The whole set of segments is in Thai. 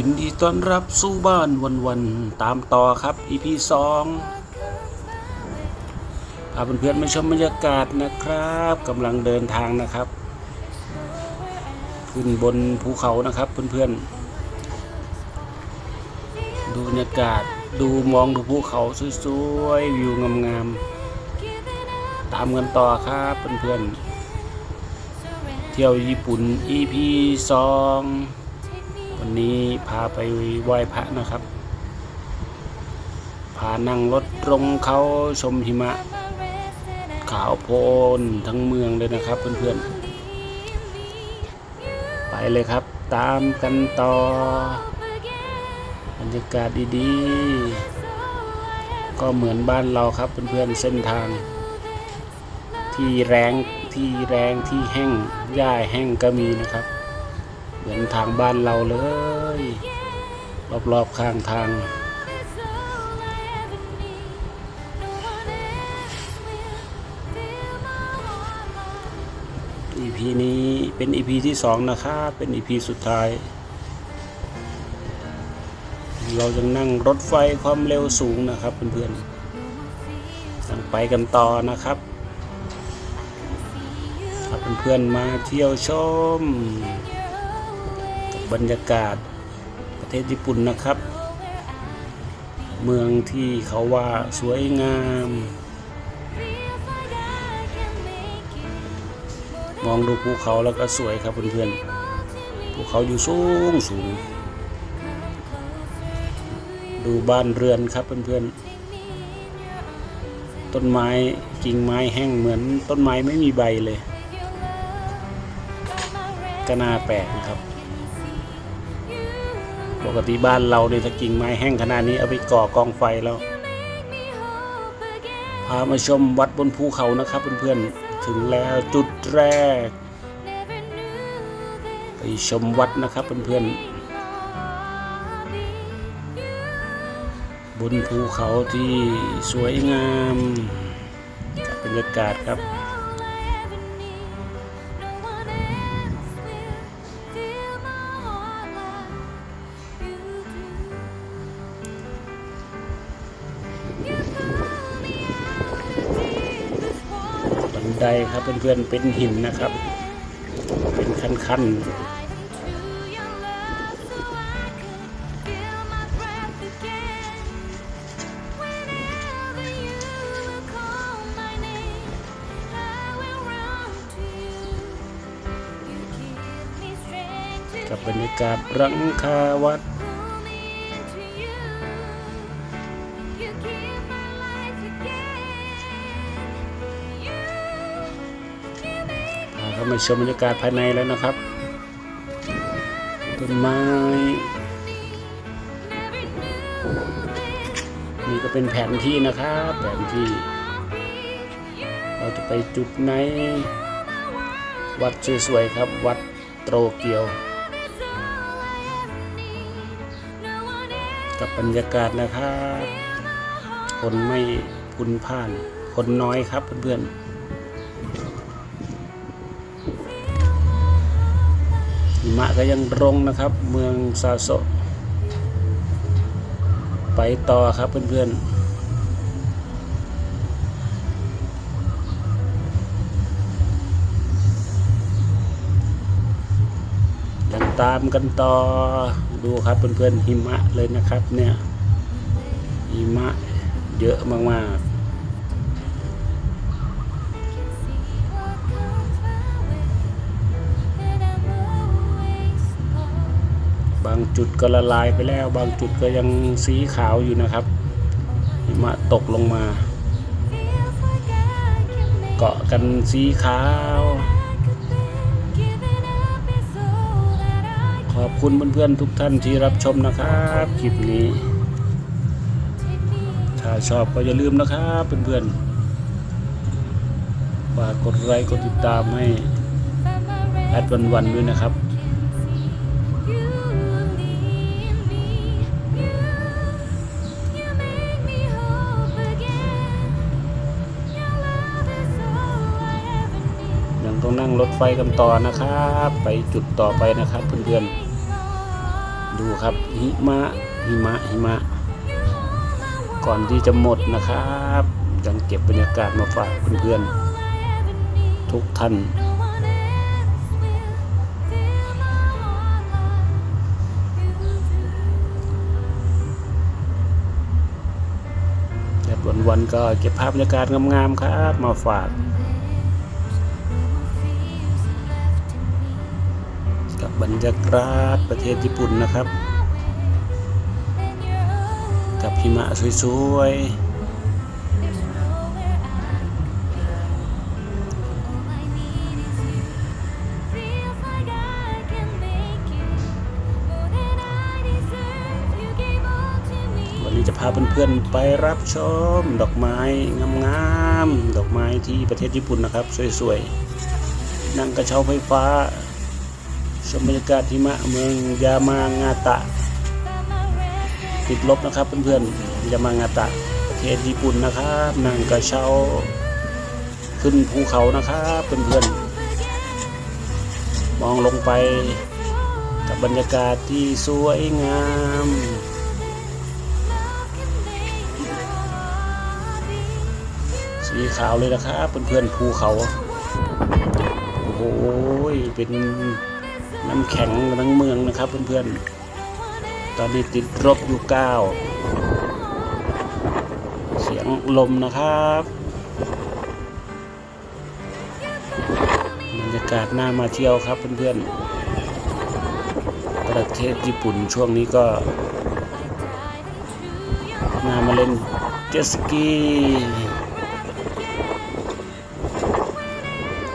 ยินดีต้อนรับสู่บ้านวันวันๆตามต่อครับ EP สองพาเพื่อนๆมาชมบรรยากาศนะครับกำลังเดินทางนะครับ ขึ้นบนภูเขานะครับเพื่อนๆ ดูบรรยากาศดูมองดูภูเขาสวยๆ วิวงามๆ ตามกันต่อครับเพื่อนๆ เที่ยวญี่ปุ่น EP สอง วันนี้พาไปไหว้พระนะครับ พานั่งรถตรงเขาชมหิมะ ขาวโพลนทั้งเมืองเลยนะครับเพื่อนๆ ไปเลยครับตามกันต่อบรรยากาศดีๆ ก็เหมือนบ้านเราครับเพื่อนๆเส้นทาง ที่แรงที่แรงที่แห้งหญ้าแห้งก็มีนะครับ มือนทางบ้านเราเลย รอบๆข้างทาง EP นี้เป็น EP ที่สองนะครับเป็น EP สุดท้าย เราจะนั่งรถไฟความเร็วสูงนะครับเพื่อนๆยังไปกันต่อนะครับถ้าเพื่อนๆมาเที่ยวชม บรรยากาศประเทศญี่ปุ่นนะครับ เมืองที่เขาว่าสวยงาม มองดูภูเขาแล้วก็สวยครับเพื่อนๆภูเขาอยู่สูงสูง ดูบ้านเรือนครับเพื่อนๆ ต้นไม้กิ่งไม้แห้งเหมือนต้นไม้ไม่มีใบเลยก็น่าแปลกนะครับ ปกติบ้านเราเนี่ยถ้ากิ่งไม้แห้งขนาดนี้เอาไปก่อกองไฟแล้วพามาชมวัดบนภูเขานะครับเพื่อนๆถึงแล้วจุดแรก ไปชมวัดนะครับเพื่อนๆบนภูเขาที่สวยงามกับบรรยากาศครับ ไดครับเพื่อนๆเป็นหินนะครับ เป็นขั้นๆกับบรรยากาศรังคาวัด มาชมบรรยากาศภายในแล้วนะครับต้นไม้นี่ก็เป็นแผนที่นะครับแผนที่ เราจะไปจุดไหน วัดสวยๆครับ วัดโตรเกียว กับบรรยากาศนะครับ คนไม่พุนพ่าน คนน้อยครับเพื่อนๆ หิมะก็ยังรงนะครับ เมืองซาโซไปต่อครับเพื่อนๆยังตามกันต่อดูครับเพื่อนๆหิมะเลยนะครับเนี่ยหิมะเยอะมากๆ บางจุดก็ละลายไปแล้ว บางจุดก็ยังสีขาวอยู่นะครับหิมะตกลงมา เกาะกันสีขาว ขอบคุณเพื่อนๆทุกท่านที่รับชมนะครับคลิปนี้ ถ้าชอบก็อย่าลืมนะครับเพื่อนๆฝากกดไลค์กดติดตามให้แอดวันวันๆด้วยนะครับ นั่งรถไฟกันต่อนะครับ ไปจุดต่อไปนะครับเพื่อนๆดูครับหิมะหิมะหิมะ ก่อนที่จะหมดนะครับยังเก็บบรรยากาศมาฝากเพื่อนๆทุกท่านแต่วันๆก็เก็บภาพบรรยากาศงามๆครับ มาฝาก บรรยากาศประเทศญี่ปุ่นนะครับ กับหิมะสวยๆวันนี้จะพาเพื่อนๆไปรับชมดอกไม้งามๆ ดอกไม้ที่ประเทศญี่ปุ่นนะครับ สวยๆ นั่งกระเช้าไฟฟ้า ชมบรรยากาศหิมะเมืองยามางาตะ ติดลบนะครับเพื่อนๆยามางาตะประเทศญี่ปุ่นนะครับนั่งกระเช้าขึ้นภูเขานะครับเพื่อนๆมองลงไปกับบรรยากาศที่สวยงามสีขาวเลยนะครับเพื่อนๆภูเขา โอ้โหเป็น น้ำแข็งทั้งเมืองนะครับเพื่อนๆ ตอนนี้ติดลบอยู่เก้าเสียงลมนะครับบรรยากาศน่ามาเที่ยวครับเพื่อนๆ ประเทศญี่ปุ่นช่วงนี้ก็น่ามาเล่นเจ็ตสกี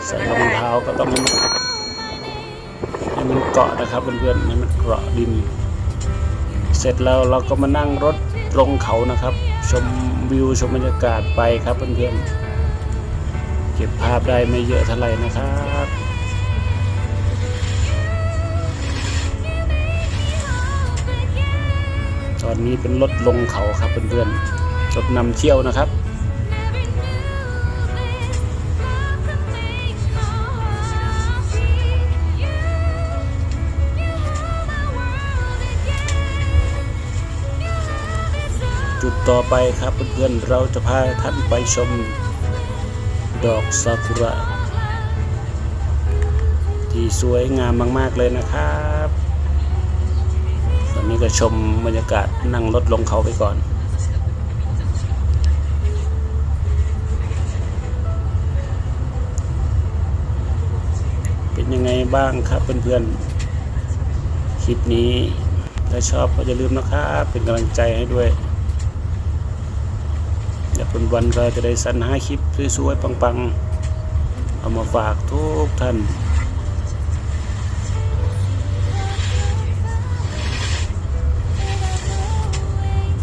ใส่รองเท้าก็ต้อง เกาะนะครับเพื่อนๆให้มันเกาะดิน เสร็จแล้วเราก็มานั่งรถลงเขานะครับ ชมวิวชมบรรยากาศไปครับเพื่อนๆเก็บภาพได้ไม่เยอะเท่าไหร่นะครับตอนนี้เป็นรถลงเขาครับเพื่อนๆรถนำเที่ยวนะครับ ต่อไปครับเพื่อนๆเราจะพาท่านไปชมดอกซากุระ ที่สวยงามมาก ๆ เลยนะครับ ตอนนี้ก็ชมบรรยากาศนั่งรถลงเขาไปก่อนเป็นยังไงบ้างครับเพื่อนๆ คลิปนี้ ถ้าชอบก็อย่าลืมนะครับ เป็นกำลังใจให้ด้วย เดี๋ยวเป็นวันก็จะได้สรรหาคลิปสวยๆปังๆ เอามาฝากทุกท่าน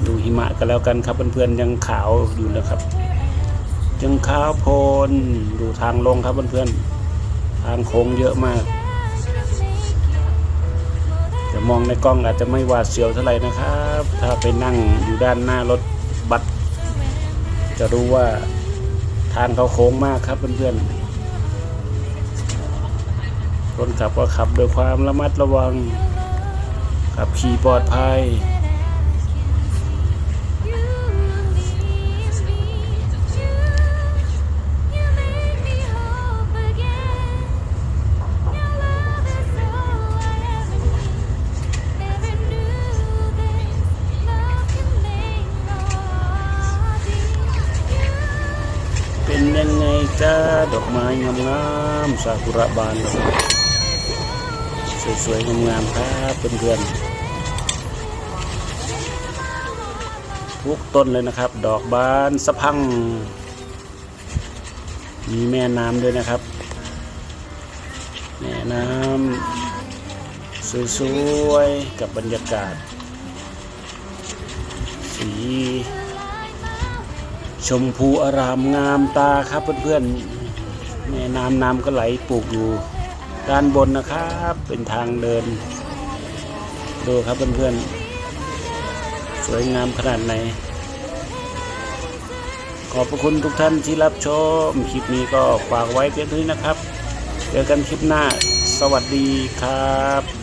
ดูหิมะกันแล้วกันครับเพื่อนๆยังขาวอยู่นะครับ ยังขาวโพลนดูทางลงครับเพื่อนๆทางโค้งเยอะมากจะมองในกล้องอาจจะไม่หวาดเสียวเท่าไหร่นะครับ ถ้าไปนั่งอยู่ด้านหน้ารถ จะรู้ว่าทางเขาโค้งมากครับเพื่อนๆคนขับก็ขับด้วยความระมัดระวังขับขี่ปลอดภัย จ้าดอกไม้งามๆซากุระบานสวยๆงามๆครับเพื่อนๆทุกต้นเลยนะครับ ดอกบานสะพัง มีแม่น้ำด้วยนะครับ แม่น้ำสวยๆกับบรรยากาศ สี ชมพูอารามงามตาครับเพื่อนๆแม่น้ำน้ำก็ไหลปลูกอยู่ด้านบนนะครับเป็นทางเดิน ดูครับเพื่อนๆสวยงามขนาดไหน ขอบพระคุณทุกท่านที่รับชม คลิปนี้ก็ฝากไว้เพียงเท่านี้นะครับ เจอกันคลิปหน้าสวัสดีครับ